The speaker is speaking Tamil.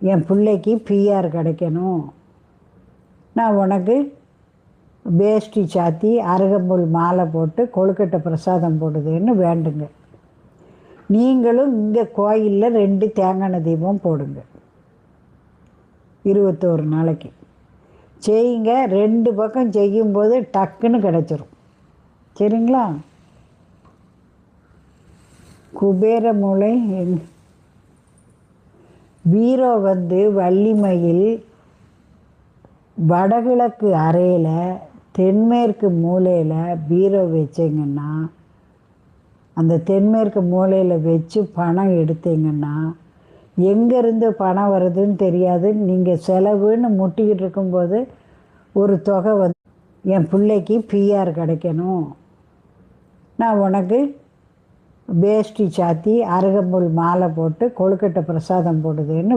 என் பிள்ளைக்கு பிஆர் கிடைக்கணும். நான் உனக்கு வேஷ்டி சாத்தி அருகம்புல் மாலை போட்டு கொழுக்கட்டை பிரசாதம் போடுதுன்னு வேண்டுங்க. நீங்களும் இங்கே கோயிலில் ரெண்டு தேங்காய் தீபம் போடுங்க. இருபத்தோரு நாளைக்கு. செய்யுங்க. ரெண்டு பக்கம் செய்யும்போது டக்குன்னு கிடச்சிரும். சரிங்களா? குபேர மூளை எங் பீரோ வந்து வள்ளிமயில் வடகிழக்கு அறையில் தென்மேற்கு மூலையில் பீரோ வச்சிங்கன்னா அந்த தென்மேற்கு மூலையில் வச்சு பணம் எடுத்தீங்கன்னா எங்கேருந்து பணம் வருதுன்னு தெரியாது. நீங்கள் செலவுன்னு முட்டிக்கிட்டு இருக்கும்போது ஒரு தொகை வந்து என் பிள்ளைக்கு பிஆர் கிடைக்கணும். நான் உனக்கு வேஷ்டி சாத்தி அருகம்புல் மாலை போட்டு கொழுக்கட்டை பிரசாதம் போடுதுன்னு